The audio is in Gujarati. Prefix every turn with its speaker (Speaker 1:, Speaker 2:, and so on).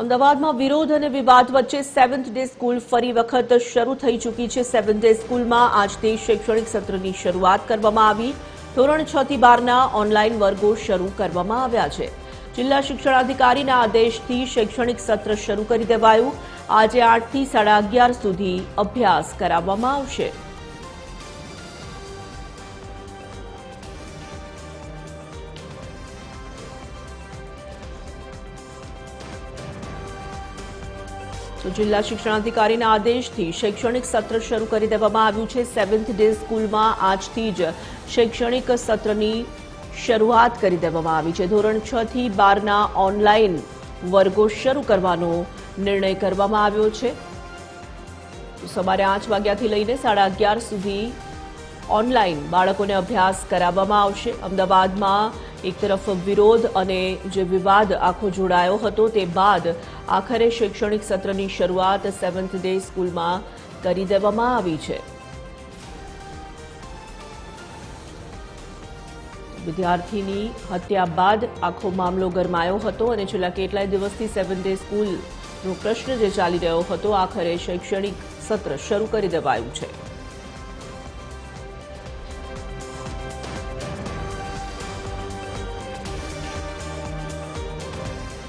Speaker 1: અમદાવાદમાં વિરોધ અને વિવાદ વચ્ચે સેવન્થ ડે સ્કૂલ ફરી વખત શરૂ થઈ ચૂકી છે. સેવન્થ ડે સ્કૂલમાં આજથી શૈક્ષણિક સત્રની શરૂઆત કરવામાં આવી. ધોરણ છ થી બારના ઓનલાઈન વર્ગો શરૂ કરવામાં આવ્યા છે. જિલ્લા શિક્ષણાધિકારીના આદેશથી શૈક્ષણિક સત્ર શરૂ કરી દેવાયું. આજે આઠથી સાડા અગિયાર સુધી અભ્યાસ કરાવવામાં આવશે. તો જિલ્લા શિક્ષણાધિકારીના આદેશથી શૈક્ષણિક સત્ર શરૂ કરી દેવામાં આવ્યું છે. સેવન્થ ડે સ્કૂલમાં આજથી જ શૈક્ષણિક સત્રની શરૂઆત કરી દેવામાં આવી છે. ધોરણ છ થી બારના ઓનલાઈન વર્ગો શરૂ કરવાનો નિર્ણય કરવામાં આવ્યો છે. સવારે આઠ વાગ્યાથી લઈને સાડા અગિયાર સુધી ઓનલાઈન બાળકોને અભ્યાસ કરાવવામાં આવશે. અમદાવાદમાં એક તરફ વિરોધ અને જે વિવાદ આખો જોડાયો હતો તે બાદ આખરે શૈક્ષણિક સત્રની શરૂઆત સેવન્થ ડે સ્કૂલમાં કરી દેવામાં આવી છે. વિદ્યાર્થીની હત્યા બાદ આખો મામલો ગરમાયો હતો અને છેલ્લા કેટલાય દિવસથી સેવન ડે સ્કૂલનો પ્રશ્ન જે ચાલી રહ્યો હતો, આખરે શૈક્ષણિક સત્ર શરૂ કરી દેવાયું છે.